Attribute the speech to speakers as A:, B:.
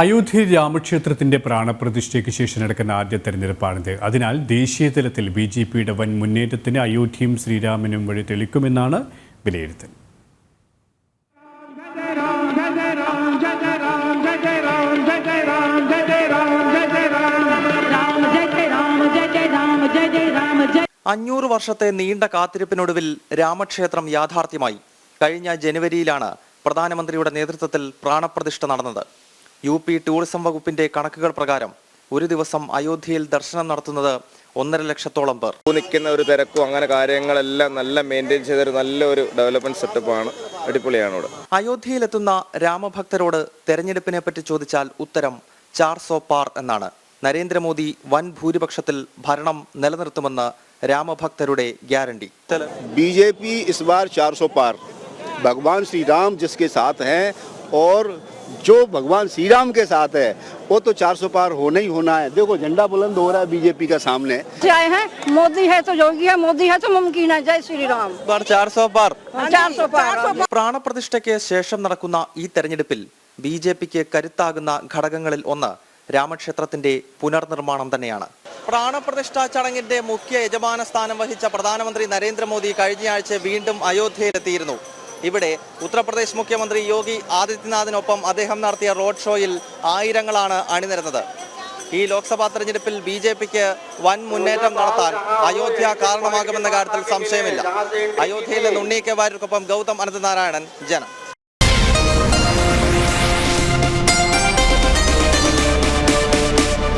A: അയോധ്യ രാമക്ഷേത്രത്തിന്റെ പ്രാണപ്രതിഷ്ഠയ്ക്ക് ശേഷം നടക്കുന്ന ആദ്യ തെരഞ്ഞെടുപ്പാണിത്. അതിനാൽ ദേശീയ തലത്തിൽ ബി ജെ പിയുടെ വൻ മുന്നേറ്റത്തിന് അയോധ്യയും ശ്രീരാമനും വഴി തെളിക്കുമെന്നാണ് വിലയിരുത്തൽ.
B: അഞ്ഞൂറ് വർഷത്തെ നീണ്ട കാത്തിരിപ്പിനൊടുവിൽ രാമക്ഷേത്രം യാഥാർത്ഥ്യമായി. കഴിഞ്ഞ ജനുവരിയിലാണ് പ്രധാനമന്ത്രിയുടെ നേതൃത്വത്തിൽ പ്രാണപ്രതിഷ്ഠ നടന്നത്. യു പി ടൂറിസം വകുപ്പിന്റെ കണക്കുകൾ പ്രകാരം ഒരു ദിവസം അയോധ്യയിൽ ദർശനം നടത്തുന്നത് ഒന്നര ലക്ഷത്തോളം പേർ.
C: നിൽക്കുന്ന ഒരു തിരക്കും അങ്ങനെ കാര്യങ്ങളെല്ലാം നല്ല മെയിന്റെയിൻ ചെയ്തൊരു നല്ലൊരു ഡെവലപ്മെന്റ് സെറ്റപ്പാണ് അടിപൊളിയാണ് ഇവിടെ.
B: അയോധ്യയിലെത്തുന്ന രാമഭക്തരോട് തെരഞ്ഞെടുപ്പിനെ പറ്റി ചോദിച്ചാൽ ഉത്തരം ചാർ സോ പാർ എന്നാണ്. നരേന്ദ്രമോദി വൻ ഭൂരിപക്ഷത്തിൽ ഭരണം നിലനിർത്തുമെന്ന് രാമഭക്തരുടെ ഗ്യാരണ്ടി.
D: ബി ജെ പി ഇസ് ബാർ ചാർ സോ പാർ. ഭഗവാൻ ശ്രീരാം ജിസ്കെ സാത്ത് ഹെ और जो भगवान श्री राम के साथ है वो तो 400 पार होना ही होना है देखो झंडा बुलंद हो रहा है बीजेपी का सामने
E: से आए हैं मोदी है तो योगी है मोदी है तो मुमकिन है जय श्री राम
B: ചാർ സോ പാർ
E: चार सौ पार
B: പ്രാണപ്രതിഷ്ഠയ്ക്ക് ശേഷം നടക്കുന്ന ഈ തെരഞ്ഞെടുപ്പിൽ ബി ജെ പിക്ക് കരുത്താകുന്ന ഘടകങ്ങളിൽ ഒന്ന് രാമക്ഷേത്രത്തിന്റെ പുനർനിർമ്മാണം തന്നെയാണ് പ്രാണപ്രതിഷ്ഠാ ചടങ്ങിന്റെ മുഖ്യ യജമാന സ്ഥാനം വഹിച്ച പ്രധാനമന്ത്രി നരേന്ദ്രമോദി കഴിഞ്ഞയാഴ്ച വീണ്ടും അയോധ്യയിലെത്തിയിരുന്നു ഇവിടെ ഉത്തർപ്രദേശ് മുഖ്യമന്ത്രി യോഗി ആദിത്യനാഥിനൊപ്പം അദ്ദേഹം നടത്തിയ റോഡ് ഷോയിൽ ആയിരങ്ങളാണ് അണിനിരന്നത്. ഈ ലോക്സഭാ തെരഞ്ഞെടുപ്പിൽ ബി ജെ പിക്ക് വൻ മുന്നേറ്റം നടത്താൻ അയോധ്യ കാരണമാകുമെന്ന കാര്യത്തിൽ സംശയമില്ല. അയോധ്യയിൽ നിന്ന് ഉണ്ണി കെ വാര്യർക്കൊപ്പം ഗൗതം അനന്തനാരായണൻ ജനം.